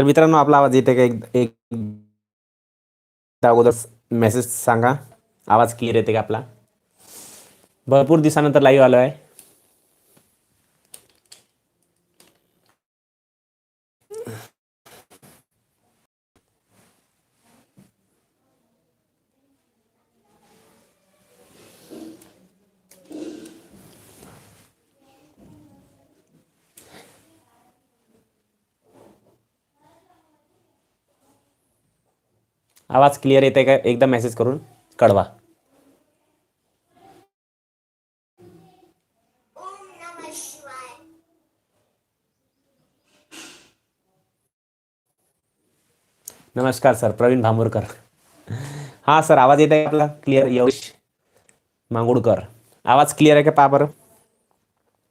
तर मित्रांनो आपला आवाज येते का एक एक अगोदर मेसेज सांगा. आवाज क्लिअर येते का आपला? भरपूर दिवसानंतर लाईव्ह आलो आहे आवाज क्लिअर येते का? एकदा मेसेज करून कळवा. नमस्कार सर प्रवीण भांबूरकर हां सर आवाज येत आहे आपला? क्लिअर यश मांगुडकर. आवाज क्लिअर आहे का? पहा बरं.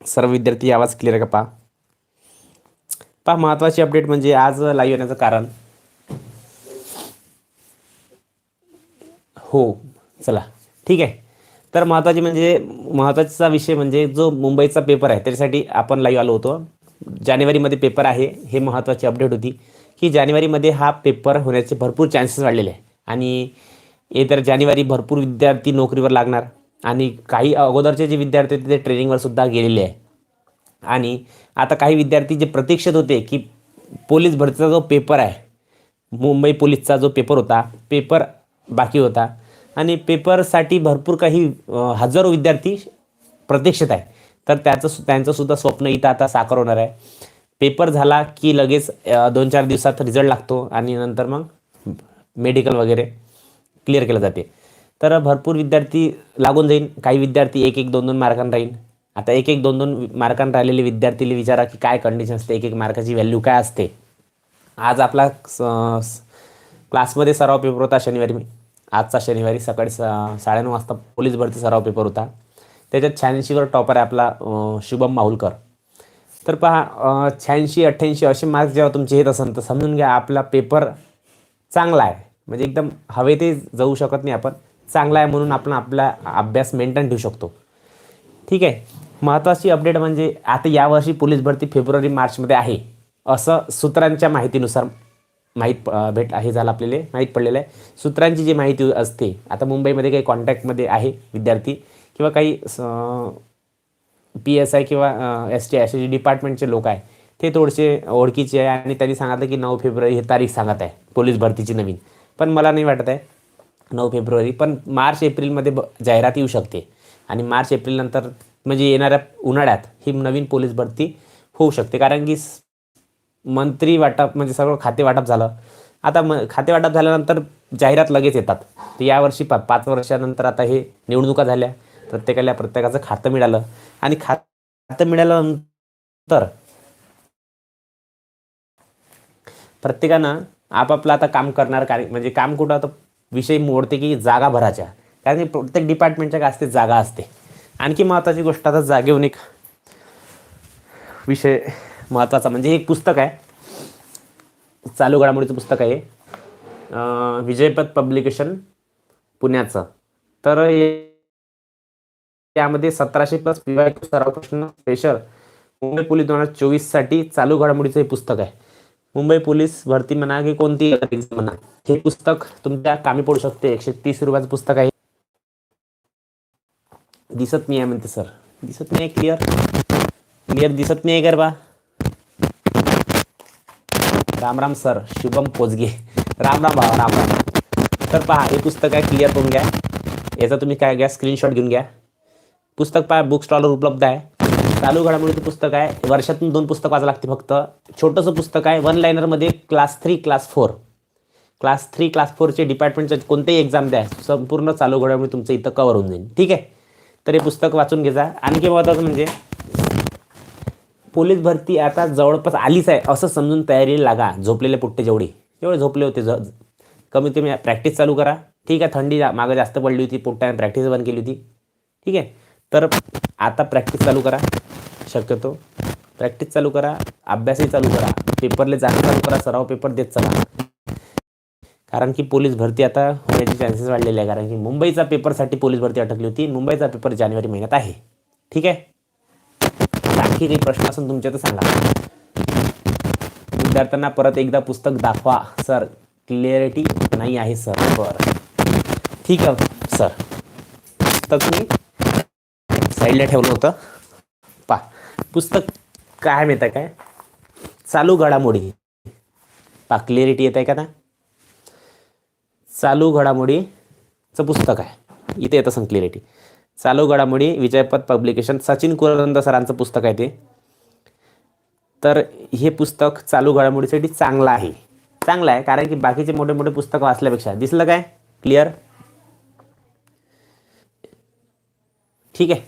सर्व विद्यार्थी आवाज क्लिअर आहे का? पहा. पहा महत्त्वाची अपडेट म्हणजे आज लाईव्ह येण्याचं कारण. हो चला. ठीक आहे. तर महत्त्वाचे म्हणजे महत्त्वाचा विषय म्हणजे जो मुंबईचा पेपर आहे त्याच्यासाठी आपण लाईव्ह आलो होतो. जानेवारीमध्ये पेपर आहे हे महत्त्वाची अपडेट होती की जानेवारीमध्ये हा पेपर होण्याचे भरपूर चान्सेस वाढलेले आहे. आणि येत्या जानेवारी भरपूर विद्यार्थी नोकरीवर लागणार. आणि काही अगोदरचे जे विद्यार्थी होते ते ट्रेनिंगवर सुद्धा गेलेले आहे. आणि आता काही विद्यार्थी जे प्रतीक्षित होते की पोलीस भरतीचा जो पेपर आहे मुंबई पोलीसचा जो पेपर होता पेपर बाकी होता आणि पेपरसाठी भरपूर काही हजारो विद्यार्थी प्रतीक्षित आहे तर त्याचं सु त्यांचं सुद्धा स्वप्न इथं आता साकार होणार आहे. पेपर झाला की लगेच दोन चार दिवसात रिझल्ट लागतो आणि नंतर मग मेडिकल वगैरे क्लिअर केलं जाते. तर भरपूर विद्यार्थी लागून जाईल काही विद्यार्थी एक एक दोन दोन मार्कांना राहील आता एक एक दोन दोन मार्कांना राहिलेले विद्यार्थीला विचारा की काय कंडिशन असते एक एक मार्काची व्हॅल्यू काय असते. आज आपला स- क्लासमध्ये सराव पेपर होता शनिवारी आजचा शनिवारी सकाळी सा साडेनऊ वाजता पोलीस भरती सराव पेपर होता. त्याच्यात शहाऐंशीवर टॉपर आहे आपला शुभम माहुलकर. तर पहा शहाऐंशी अठ्ठ्याऐंशी असे मार्क्स जेव्हा तुमचे येत असेल तर समजून घ्या आपला पेपर चांगला आहे. म्हणजे एकदम हवे ते जाऊ शकत नाही आपण चांगला आहे म्हणून आपण आपला अभ्यास मेंटेन ठेवू शकतो. ठीक आहे. महत्त्वाची अपडेट म्हणजे आता यावर्षी पोलीस भरती फेब्रुवारी मार्चमध्ये आहे असं सूत्रांच्या माहितीनुसार माहीत भेट हे झालं आपल्याला माहीत पडलेलं आहे. सूत्रांची जी माहिती असते आता मुंबईमध्ये काही कॉन्टॅक्टमध्ये आहे विद्यार्थी किंवा काही पी एस आय किंवा एस टी असे जे डिपार्टमेंटचे लोक आहे ते थोडेसे ओळखीचे आहे आणि त्यांनी सांगितलं की नऊ फेब्रुवारी ही तारीख सांगत आहे पोलीस भरतीची नवीन. पण मला नाही वाटत आहे नऊ फेब्रुवारी पण मार्च एप्रिलमध्ये ब जाहिरात येऊ शकते. आणि मार्च एप्रिलनंतर म्हणजे येणाऱ्या उन्हाळ्यात ही नवीन पोलीस भरती होऊ शकते. कारण की मंत्री वाटप म्हणजे सगळं खाते वाटप झालं. आता म खाते वाटप झाल्यानंतर जाहिरात लगेच येतात. तर यावर्षी पा पाच वर्षानंतर आता हे निवडणुका झाल्या. प्रत्येकाला प्रत्येकाचं खातं मिळालं. आणि खातं मिळाल्यानंतर प्रत्येकानं आपापलं आता काम करणार कार्य म्हणजे काम कुठं आता विषय मोडते की जागा भराच्या कारण की प्रत्येक डिपार्टमेंटच्या काय असते जागा असते. आणखी महत्त्वाची गोष्ट आता जागेहून एक विषय महत्त्वाचा म्हणजे हे एक पुस्तक आहे. चालू घडामोडीचं पुस्तक आहे. विजयपथ पब्लिकेशन पुण्याचं. तर यामध्ये सतराशे प्लस सराव प्रश्न स्पेशल मुंबई पोलीस दोन हजार चोवीससाठी चालू घडामोडीचं हे पुस्तक आहे. मुंबई पोलीस भरती म्हणा की कोणती एक्झाम म्हणा हे पुस्तक तुमच्या कामी पडू शकते. एकशे तीस रुपयाचं पुस्तक आहे. दिसत नाही आहे म्हणते सर. दिसत नाही क्लिअर क्लिअर दिसत नाही आहे गरबा? राम राम सर शुभम पोजगे राम राम भावा राम राम. तर पहा हे पुस्तक आहे क्लिअर करून घ्या. याचा तुम्ही काय घ्या स्क्रीनशॉट घेऊन घ्या. पुस्तक पहा बुक स्टॉलवर उपलब्ध आहे. चालू घडामोडीचं पुस्तक आहे. वर्षातून दोन पुस्तक वाचावं लागते फक्त. छोटंसं पुस्तक आहे one लायनरमध्ये class three class four class three class फोरचे डिपार्टमेंटचे कोणतेही एक्झाम द्या. संपूर्ण चालू घडामोडी तुमचं इथं कवर होऊन जाईल. ठीक आहे? तर हे पुस्तक वाचून घेजा आणखी महत्त्वाचं म्हणजे पोलीस भरती आता जवळपास आलीच आहे असं समजून तयारीला लागा झोपलेले पुट्टे जेवढे. जेवढे झोपले होते ज कमीत कमी प्रॅक्टिस चालू करा. ठीक आहे थंडी जा- मागं जास्त पडली होती पोट्टाने प्रॅक्टिस बंद केली होती. ठीक आहे तर आता प्रॅक्टिस चालू करा. शक्यतो प्रॅक्टिस चालू करा अभ्यासही चालू करा पेपरले जाणं चालू करा सराव पेपर देत चला. कारण की पोलीस भरती आता होण्याचे चान्सेस वाढलेले आहे कारण की मुंबईचा पेपरसाठी पोलीस भरती अटकली होती मुंबईचा पेपर जानेवारी महिन्यात आहे. ठीक आहे? आणखी काही प्रश्न असून तुमच्या तर सांगा. विद्यार्थ्यांना परत एकदा पुस्तक दाखवा सर. क्लिअरिटी नाही आहे सर. बरं. ठीक आहे सर. पुस्तक मी साईडला ठेवलं होतं. पा. पुस्तक काय मिळतं आहे काय? चालू घडामोडी. पा क्लिअरिटी येत आहे का ना चालू घडामोडीचं पुस्तक आहे. इथे येतं सांग क्लिअरिटी. चालू घडामोडी विजयपद पब्लिकेशन सचिन कुरंद सरांचं पुस्तक आहे ते. तर हे पुस्तक चालू घडामोडीसाठी चांगलं आहे. चांगलं आहे कारण की बाकीचे मोठे मोठे पुस्तकं वाचल्यापेक्षा. दिसलं काय? क्लिअर ठीक आहे.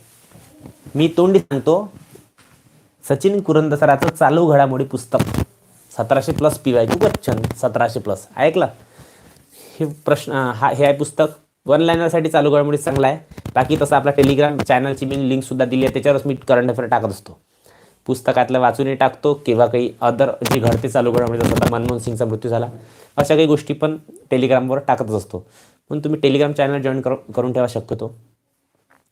मी तोंडी सांगतो. सचिन कुरंद सराचं चालू घडामोडी पुस्तक. सतराशे प्लस पी वाय खूपच छान सतराशे प्लस ऐकलं? हे प्रश्न हा हे आहे पुस्तक. वन लाईनरसाठी चालू घडामोडी चांगला आहे. बाकी तसं आपल्या टेलिग्राम चॅनलची मी लिंकसुद्धा दिली आहे त्याच्यावरच मी करंट अफेअर टाकत असतो. पुस्तकातलं वाचूनही टाकतो किंवा काही अदर जे घडते चालू घडामोडी जसं आता मनमोहन सिंगचा मृत्यू झाला अशा काही गोष्टी पण टेलिग्रामवर टाकतच असतो. म्हणून तुम्ही टेलिग्राम चॅनल जॉईन कर करून ठेवा शक्यतो.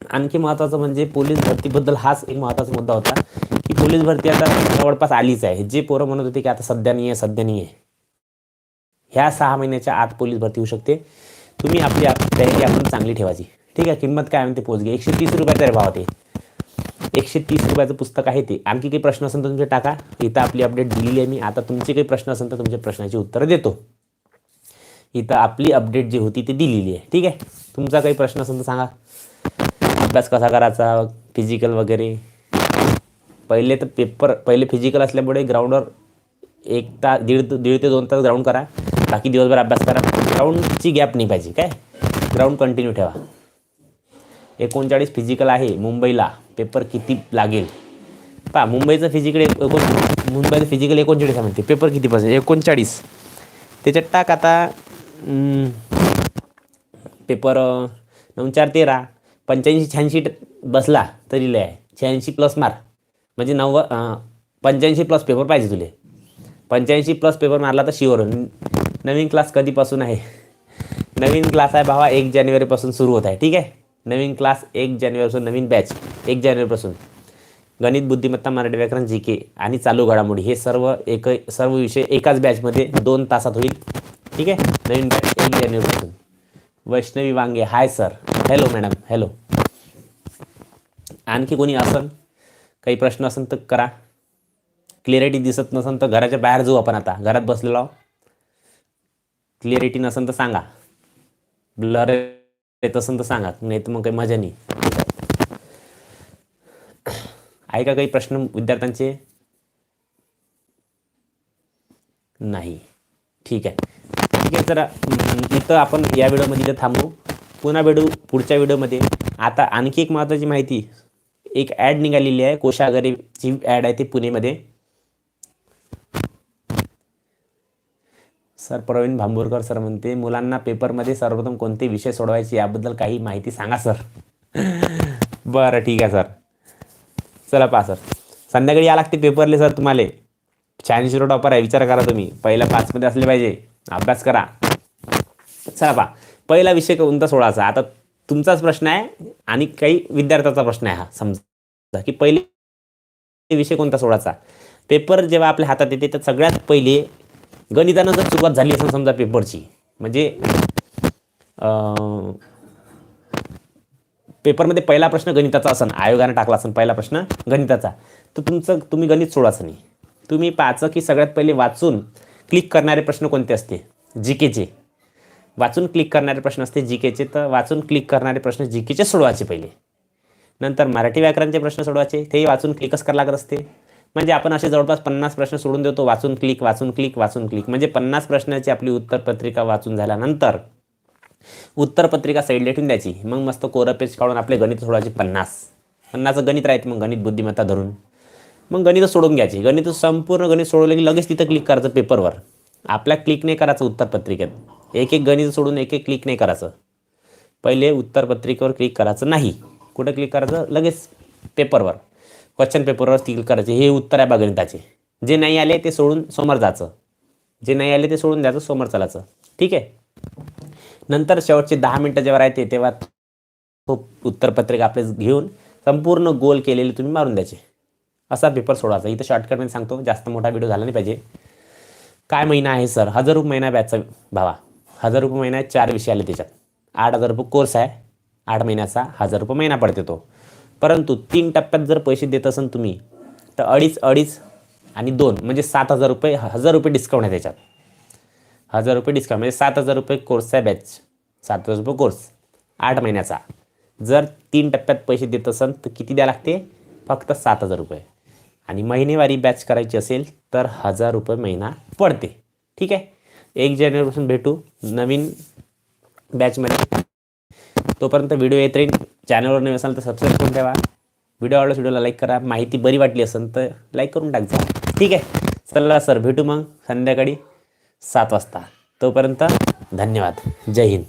आणखी महत्त्वाचं म्हणजे पोलीस भरतीबद्दल हाच एक महत्त्वाचा मुद्दा होता की पोलीस भरती आता जवळपास आलीच आहे. जे पोरं म्हणत होते की आता सध्या नाही आहे सध्या नाही आहे ह्या सहा महिन्याच्या आत पोलीस भरती होऊ शकते. तुम्ही आपली तयारी आपण चांगली ठेवायची. ठीक आहे किंमत काय म्हणते पोचगी. एकशे तीस रुपयाचा आहे भाव ते. एकशे तीस रुपयाचं पुस्तक आहे ते. आणखी काही प्रश्न असेल तर तुमचे टाका. इथं आपली अपडेट दिलेली आहे मी. आता तुमचे काही प्रश्न असेल तर तुमच्या प्रश्नाची उत्तरं देतो. इथं आपली अपडेट जी होती ती दिलेली आहे. ठीक आहे? तुमचा काही प्रश्न असेल तर सांगा. अभ्यास कसा करायचा? फिजिकल वगैरे? पहिले तर पेपर पहिले फिजिकल असल्यामुळे ग्राउंडवर एक तास दीड दीड ते दोन तास ग्राउंड करा. बाकी दिवसभर अभ्यास करा. ग्राउंडची गॅप नाही पाहिजे. काय? ग्राउंड कंटिन्यू ठेवा. एकोणचाळीस फिजिकल आहे मुंबईला. पेपर किती लागेल? पहा मुंबईचं फिजिकल एकोण मुंबईचं फिजिकल एकोणचाळीस आहे म्हणते. पेपर किती पाहिजे? एकोणचाळीस. त्याच्यात टाक आता पेपर नऊ चार तेरा. पंच्याऐंशी शहाऐंशी बसला तरी लय आहे. शहाऐंशी प्लस मार म्हणजे नव्वद पंच्याऐंशी प्लस पेपर पाहिजे तुले. पंच्याऐंशी प्लस पेपर मारला तर शिवर नवीन क्लास कधीपासून आहे? नवीन क्लास आहे भावा एक जानेवारीपासून सुरू होत आहे. ठीक आहे? नवीन क्लास एक जानेवारीपासून नवीन बॅच एक जानेवारीपासून. गणित बुद्धिमत्ता मराठी व्याकरण जी के आणि चालू घडामोडी. हे सर्व एक सर्व विषय एकाच बॅचमध्ये दोन तासात होईल. ठीक आहे? नवीन बॅच एक जानेवारीपासून. Vaishnavi Wange. Hi sir hello madam hello आणखी कोणी असन? काही प्रश्न असेल तर करा. क्लिअरिटी दिसत नसेल तर घराच्या बाहेर जाऊ आपण आता. घरात बसलेलो क्लिअरिटी नसेल तर सांगा. ब्लर येत असेल तर सांगा नाही तर मग काही मजा नाही. आहे का काही प्रश्न विद्यार्थ्यांचे? नाही. ठीक आहे. ठीक आहे तर इथं आपण या व्हिडिओमध्ये इथं थांबू. पुन्हा भेटू पुढच्या व्हिडिओमध्ये. आता आणखी एक महत्त्वाची माहिती. एक ॲड निघालेली आहे कोशागरीची ॲड आहे ती पुणेमध्ये. सर प्रवीण भांबोरकर सर म्हणते मुलांना पेपरमध्ये सर्वप्रथम कोणते विषय सोडवायचे याबद्दल काही माहिती सांगा सर. बरं ठीक आहे सर. चला पहा सर. संध्याकाळी या लागते पेपरले सर तुम्हाला. शहाऐंशी रोड ऑफर आहे विचार करा तुम्ही. पहिल्या पाचमध्ये असले पाहिजे. अभ्यास करा. चला पहा. पहिला विषय कोणता सोडायचा? आता तुमचाच प्रश्न आहे आणि काही विद्यार्थ्याचा प्रश्न आहे हा. समजा की पहिले विषय कोणता सोडायचा? पेपर जेव्हा आपल्या हातात येते तर सगळ्यात पहिले गणितानं जर सुरुवात झाली असेल समजा पेपरची. म्हणजे पेपरमध्ये पहिला प्रश्न गणिताचा असन आयोगानं टाकला असन पहिला प्रश्न गणिताचा. तर तुमचं तुम्ही गणित सोडायचं नाही तुम्ही पाहचं की सगळ्यात पहिले वाचून क्लिक करणारे प्रश्न कोणते असते? जी केचे वाचून क्लिक करणारे प्रश्न असते जी केचे तर वाचून क्लिक करणारे प्रश्न जी केचे सोडवायचे पहिले. नंतर मराठी व्याकरणचे प्रश्न सोडवायचे तेही वाचून क्लिकच करावं लागत असते. म्हणजे आपण असे जवळपास पन्नास प्रश्न सोडून देतो वाचून क्लिक वाचून क्लिक वाचून क्लिक म्हणजे पन्नास प्रश्नाची आपली उत्तरपत्रिका वाचून झाल्यानंतर उत्तरपत्रिका साईडला ठेवून द्यायची. मग मस्त कोरं पेज काढून आपले गणित सोडायचे पन्नास. पन्नासचं गणित राहते मग गणित बुद्धिमत्ता धरून. मग गणित सोडून घ्यायची. गणित संपूर्ण गणित सोडवलं की लगेच तिथं क्लिक करायचं पेपरवर आपल्या क्लिक नाही करायचं उत्तरपत्रिकेत एक एक गणित सोडून एक एक क्लिक नाही करायचं. पहिले उत्तरपत्रिकेवर क्लिक करायचं नाही. कुठं क्लिक करायचं? लगेच पेपरवर क्वेश्चन पेपरवर क्लिक करायचे. हे उत्तर आहे बा गणिताचे. जे नाही आले ते सोडून समोर जायचं. जे नाही आले ते सोडून द्यायचं समोर चालायचं. ठीक आहे? नंतर शेवटचे दहा मिनटं जेव्हा राहते तेव्हा खूप उत्तरपत्रिका आपले घेऊन संपूर्ण गोल केलेले तुम्ही मारून द्यायचे. असा पेपर सोडायचा. इथं शॉर्टकटमध्ये सांगतो जास्त मोठा व्हिडिओ झाला नाही पाहिजे. काय महिना आहे सर हजार रुपये महिना बॅचचा भावा. हजार रुपये महिना चार विषय आले त्याच्यात. आठ हजार रुपये कोर्स आहे. आठ महिन्याचा हजार रुपये महिना पडते तो. परंतु तीन टप्प्यात जर पैसे देत असाल तुम्ही तर अडीच अडीच आणि दोन म्हणजे सात हजार रुपये हजार रुपये डिस्काउंट आहे त्याच्यात. हजार रुपये डिस्काउंट म्हणजे सात हजार रुपये कोर्सचा बॅच सात हजार रुपये कोर्स आठ महिन्याचा. जर तीन टप्प्यात पैसे देत असाल तर किती द्या लागते? फक्त सात हजार रुपये. आणि महिनेवारी बॅच करायची असेल तर हजार रुपये महिना पडते. ठीक आहे? एक जानेवारीपासून भेटू नवीन बॅचमध्ये तोपर्यंत व्हिडिओ येत राहील चॅनलवर नवीन असाल तर सबस्क्राईब करून ठेवा. व्हिडिओ आवडला व्हिडिओला लाईक करा. माहिती बरी वाटली असेल तर लाईक करून टाक जा ठीक आहे? चला सर भेटू मग संध्याकाळी सात वाजता. तोपर्यंत धन्यवाद. जय हिंद.